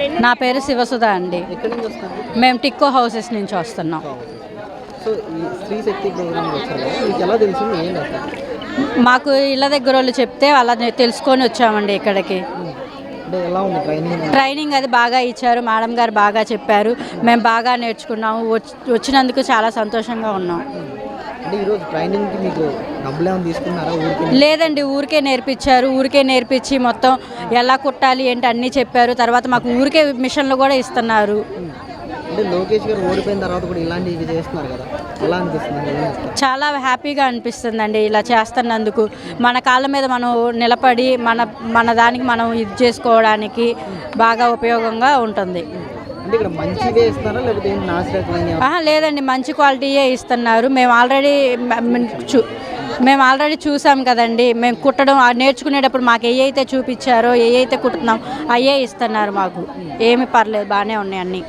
నా పేరు శివసుధ అండి. మేము టిక్కో హౌసెస్ నుంచి వస్తున్నాం. మీకు ఇళ్ళ దగ్గర వాళ్ళు చెప్తే అలా తెలుసుకొని వచ్చామండి ఇక్కడికి. ట్రైనింగ్? ట్రైనింగ్ అది బాగా ఇచ్చారు. మేడం గారు బాగా చెప్పారు. మేము బాగా నేర్చుకున్నాము. వచ్చి- వచ్చినందుకు చాలా సంతోషంగా ఉన్నాం. అంటే ఈరోజు ట్రైనింగ్కి మీకు డబ్బులు ఏమైనా తీసుకున్నారా? ఊరికి లేదండి ఊరికే నేర్పించారు ఊరికే నేర్పించి మొత్తం ఎలా కుట్టాలి ఏంటి అన్నీ చెప్పారు. తర్వాత మాకు ఊరికే మిషన్లు కూడా ఇస్తున్నారు. అంటే లోకేష్ గారు ఓడిపోయిన తర్వాత కూడా ఇలాంటివి చేస్తున్నారు కదా. ఎలా అనిపిస్తుంది? చాలా హ్యాపీగా అనిపిస్తుందండి ఇలా చేస్తున్నందుకు. మన కాళ్ళ మీద మనం నిలబడి మన మన దానికి మనం ఇది చేసుకోవడానికి బాగా ఉపయోగంగా ఉంటుంది. అంటే ఇక్కడ ఇస్తారా లేకపోతే లేదండి మంచి క్వాలిటీయే ఇస్తున్నారు. మేము ఆల్రెడీ మేము ఆల్రెడీ చూసాం కదండి. మేము కుట్టడం నేర్చుకునేటప్పుడు మాకు ఏ అయితే చూపించారో ఏ అయితే కుట్టుతున్నాం అయ్యే ఇస్తున్నారు మాకు. ఏమి పర్లేదు బాగానే ఉన్నాయి అన్నీ.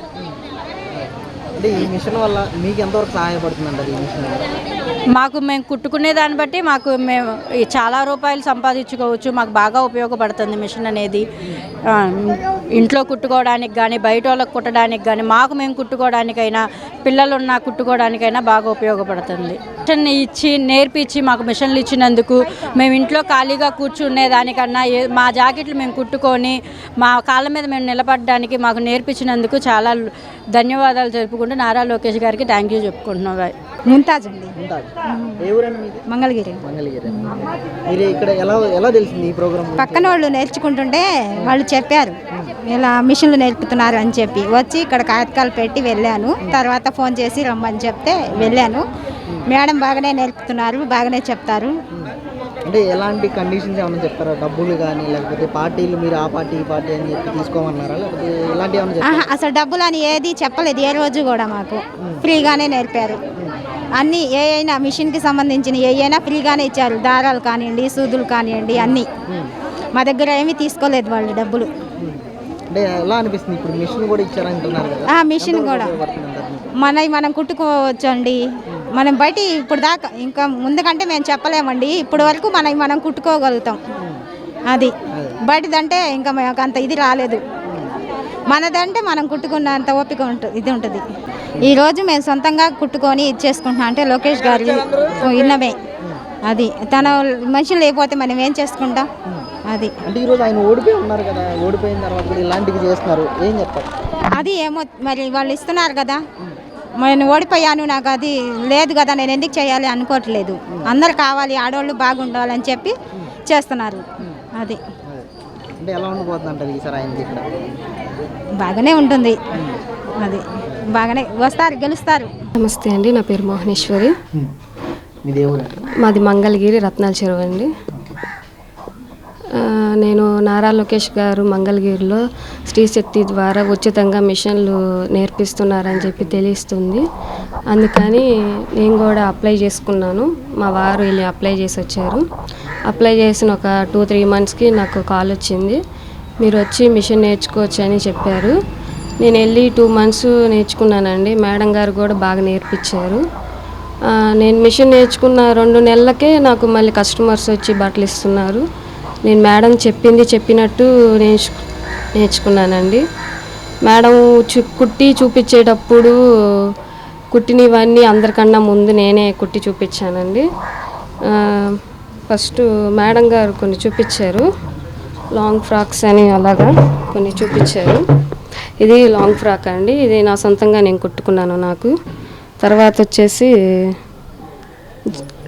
అంటే ఈ మిషన్ వల్ల మీకు ఎంతవరకు సహాయపడుతుంది అంటారు ఈ మిషన్? మాకు మేము కుట్టుకునే దాన్ని బట్టి మాకు మేము చాలా రూపాయలు సంపాదించుకోవచ్చు మాకు బాగా ఉపయోగపడుతుంది మిషన్ అనేది. ఇంట్లో కుట్టుకోవడానికి కానీ బయట వాళ్ళకి కుట్టడానికి కానీ మాకు మేము కుట్టుకోవడానికైనా పిల్లలు ఉన్న కుట్టుకోవడానికైనా బాగా ఉపయోగపడుతుంది. మిషన్ ఇచ్చి నేర్పించి మాకు మిషన్లు ఇచ్చినందుకు మేము ఇంట్లో ఖాళీగా కూర్చునే దానికన్నా ఏ- మా జాకెట్లు మేము కుట్టుకొని మా కాళ్ళ మీద మేము నిలబడడానికి మాకు నేర్పించినందుకు చాలా ధన్యవాదాలు జరుపుకుంటూ నారా లోకేష్ గారికి థ్యాంక్ యూ చెప్పుకుంటున్నాం. ముంతాజ్ అండి. ఉంటారు ఏ ఊరండి మీది? మంగళగిరి. మంగళగిరి. మీరు ఇక్కడ ఎలా ఎలా తెలిసింది ఈ ప్రోగ్రామ్ పక్కన వాళ్ళు నేర్చుకుంటుంటే వాళ్ళు చెప్పారు. ఇలా మిషన్లు నేర్పుతున్నారు అని చెప్పి. వచ్చి ఇక్కడ కాగితాలు పెట్టి వెళ్ళాను. తర్వాత ఫోన్ చేసి రమ్మని చెప్తే వెళ్ళాను. మేడం బాగానే నేర్పుతున్నారు బాగానే చెప్తారు. అంటే ఎలాంటి కండిషన్స్ ఏమైనా చెప్తారా? డబ్బులు కానీ లేకపోతే పార్టీలు మీరు ఆ పార్టీ ఈ పార్టీ అని చెప్పి తీసుకోమన్నారా? లేకపోతే ఏమైనా చెప్తారా ఆహా, అసలు డబ్బులు అని ఏది చెప్పలేదు ఏ రోజు కూడా మాకు. ఫ్రీగానే నేర్పారు. అన్నీ ఏ అయినా మిషన్కి సంబంధించిన ఏ అయినా ఫ్రీగానే ఇచ్చారు. దారాలు కానివ్వండి సూదులు కానివ్వండి అన్నీ. మా దగ్గర ఏమీ తీసుకోలేదు వాళ్ళు డబ్బులు. మిషన్ కూడా? మనవి మనం కుట్టుకోవచ్చండి. మనం బయట ఇప్పుడు దాకా ఇంకా ముందుకంటే మేము చెప్పలేమండి. ఇప్పుడు వరకు మనవి మనం కుట్టుకోగలుగుతాం. అది. బయటదంటే ఇంకా మాకు అంత ఇది రాలేదు. మనదంటే మనం కుట్టుకున్నంత ఓపిక ఉంటుంది ఇది ఉంటుంది. ఈరోజు మేము సొంతంగా కుట్టుకొని ఇచ్చేసుకుంటున్నాం అంటే లోకేష్ గారి ఇన్నమే. అది తన మనుషులు లేకపోతే మనం ఏం చేసుకుంటాం? అది. అంటే ఈరోజు ఆయన ఓడిపోయి ఉన్నారు కదా ఓడిపోయిన తర్వాత ఇలాంటివి చేస్తున్నారు. ఏం చెప్తారు అది ఏమో మరి వాళ్ళు ఇస్తున్నారు కదా. నేను ఓడిపోయాను నాకు అది లేదు కదా నేను ఎందుకు చేయాలి అనుకోవట్లేదు. అందరు కావాలి ఆడవాళ్ళు బాగుండాలని చెప్పి చేస్తున్నారు. అదే. అంటే ఎలా అంటారు ఈసారి ఆయనకి ఇక్కడ? బాగానే ఉంటుంది. అది బాగానే వస్తారు గెలుస్తారు. నమస్తే అండి నా పేరు మోహనేశ్వరి. మాది మంగళగిరి రత్నాల చెరువు అండి. నేను నారా లోకేష్ గారు మంగళగిరిలో స్త్రీశక్తి ద్వారా ఉచితంగా మిషన్లు నేర్పిస్తున్నారని చెప్పి తెలుస్తుంది. అందుకని నేను కూడా అప్లై చేసుకున్నాను. మా వారు వెళ్ళి అప్లై చేసి వచ్చారు. అప్లై చేసిన ఒక టూ త్రీ మంత్స్కి నాకు కాల్ వచ్చింది. మీరు వచ్చి మిషన్ నేర్చుకోవచ్చు అని చెప్పారు. నేను వెళ్ళి టూ మంత్స్ నేర్చుకున్నానండి. మేడం గారు కూడా బాగా నేర్పించారు. నేను మిషన్ నేర్చుకున్న రెండు నెలలకే నాకు మళ్ళీ కస్టమర్స్ వచ్చి బట్టలు ఇస్తున్నారు. నేను మేడం చెప్పింది చెప్పినట్టు నేర్చు నేర్చుకున్నానండి. మేడం చు కుట్టి చూపించేటప్పుడు కుట్టినవన్నీ అందరికన్నా ముందు నేనే కుట్టి చూపించానండి. ఫస్ట్ మేడం గారు కొన్ని చూపించారు. లాంగ్ ఫ్రాక్స్ అని అలాగా కొన్ని చూపించారు. ఇది లాంగ్ ఫ్రాక్ అండి. ఇది నా సొంతంగా నేను కుట్టుకున్నాను నాకు. తర్వాత వచ్చేసి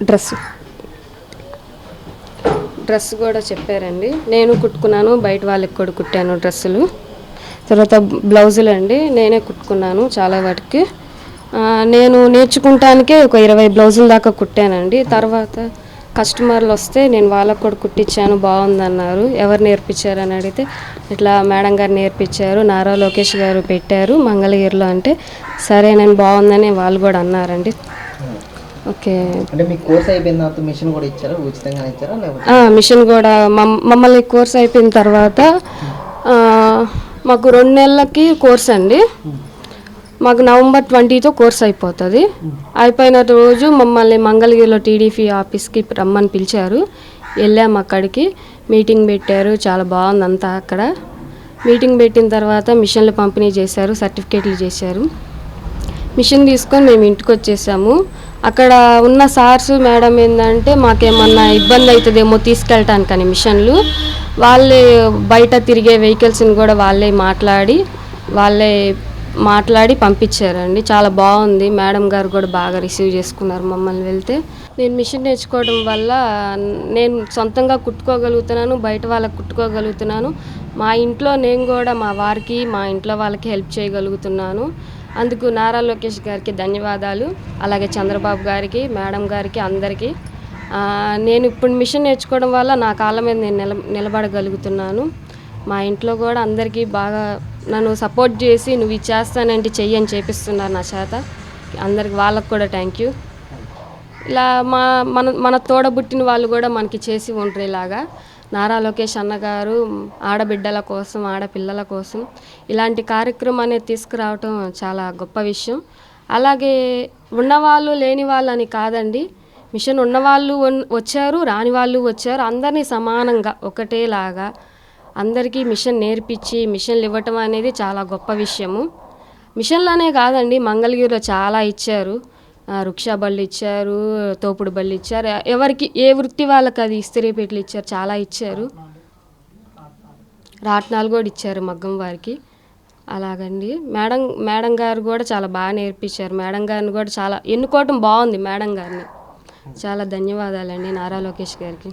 డ్రెస్. డ్రెస్ కూడా చెప్పారండి. నేను కుట్టుకున్నాను బయట వాళ్ళకి కూడా కుట్టాను డ్రెస్సులు. తర్వాత బ్లౌజులు అండి. నేనే కుట్టుకున్నాను చాలా వాటికి. నేను నేర్చుకుంటానికే ఒక ఇరవై బ్లౌజుల దాకా కుట్టానండి. తర్వాత కస్టమర్లు వస్తే నేను వాళ్ళకు కూడా కుట్టించాను బాగుందన్నారు. ఎవరు నేర్పించారు అని అడిగితే ఇట్లా మేడం గారు నేర్పించారు నారా లోకేష్ గారు పెట్టారు మంగళగిరిలో అంటే సరే నేను బాగుందని వాళ్ళు కూడా అన్నారండి. ఓకే. అంటే మీకు కోర్స్ అయిపోయిన తర్వాత మిషన్ కూడా ఇచ్చారా? ఉచితంగా ఇచ్చారా? లేకపోతే? మిషన్ కూడా మమ్ మమ్మల్ని కోర్స్ అయిపోయిన తర్వాత మాకు రెండు నెలలకి కోర్స్ అండి. మాకు నవంబర్ ట్వంటీతో కోర్స్ అయిపోతుంది. అయిపోయిన రోజు మమ్మల్ని మంగళగిరిలో టీడీపీ ఆఫీస్కి రమ్మని పిలిచారు. వెళ్ళాము అక్కడికి. మీటింగ్ పెట్టారు. చాలా బాగుంది అంతా అక్కడ. మీటింగ్ పెట్టిన తర్వాత మిషన్లు పంపిణీ చేశారు. సర్టిఫికేట్లు చేశారు. మిషన్ తీసుకొని మేము ఇంటికి వచ్చేసాము. అక్కడ ఉన్న సార్స్ మేడం ఏంటంటే మాకేమన్నా ఇబ్బంది అవుతుందేమో తీసుకెళ్ళటానికని మిషన్లు. వాళ్ళే బయట తిరిగే వెహికల్స్ని కూడా వాళ్ళే మాట్లాడి వాళ్ళే మాట్లాడి పంపించారండి. చాలా బాగుంది. మేడం గారు కూడా బాగా రిసీవ్ చేసుకున్నారు మమ్మల్ని వెళ్తే. నేను మిషన్ నేర్చుకోవడం వల్ల నేను సొంతంగా కుట్టుకోగలుగుతున్నాను బయట వాళ్ళకి కుట్టుకోగలుగుతున్నాను. మా ఇంట్లో నేను కూడా మా వారికి మా ఇంట్లో వాళ్ళకి హెల్ప్ చేయగలుగుతున్నాను. అందుకు నారా లోకేష్ గారికి ధన్యవాదాలు. అలాగే చంద్రబాబు గారికి మేడం గారికి అందరికీ. నేను ఇప్పుడు మిషన్ నేర్చుకోవడం వల్ల నా కాళ్ళ మీద నేను నిల నిలబడగలుగుతున్నాను. మా ఇంట్లో కూడా అందరికీ బాగా నన్ను సపోర్ట్ చేసి నువ్వు ఇది చేస్తానంటే చెయ్యి అని చేపిస్తున్నారు నా చేత. అందరికి వాళ్ళకు కూడా థ్యాంక్ యూ ఇలా మా మన మన తోడబుట్టిన వాళ్ళు కూడా మనకి చేసి ఉంటారు ఇలాగా. నారా లోకేష్ అన్నగారు ఆడబిడ్డల కోసం ఆడపిల్లల కోసం ఇలాంటి కార్యక్రమం అనేది తీసుకురావటం చాలా గొప్ప విషయం. అలాగే ఉన్నవాళ్ళు లేని వాళ్ళు అని కాదండి మిషన్ ఉన్నవాళ్ళు వచ్చారు రాని వాళ్ళు వచ్చారు అందరినీ సమానంగా ఒకటేలాగా అందరికీ మిషన్ నేర్పించి మిషన్లు ఇవ్వటం అనేది చాలా గొప్ప విషయము. మిషన్లోనే కాదండి మంగళగిరిలో చాలా ఇచ్చారు. ఆ, రుక్షా బళ్ళు ఇచ్చారు తోపుడు బళ్ళు ఇచ్చారు. ఎవరికి ఏ వృత్తి వాళ్ళకి అది ఇస్త్రీ పెట్టలు ఇచ్చారు చాలా ఇచ్చారు. రాట్నాలు కూడా ఇచ్చారు మగ్గం వారికి. అలాగండి. మేడం మేడం గారు కూడా చాలా బాగా నేర్పించారు. మేడం గారిని కూడా చాలా ఎన్నుకోవటం బాగుంది మేడం గారిని. చాలా ధన్యవాదాలండి నారా లోకేష్ గారికి.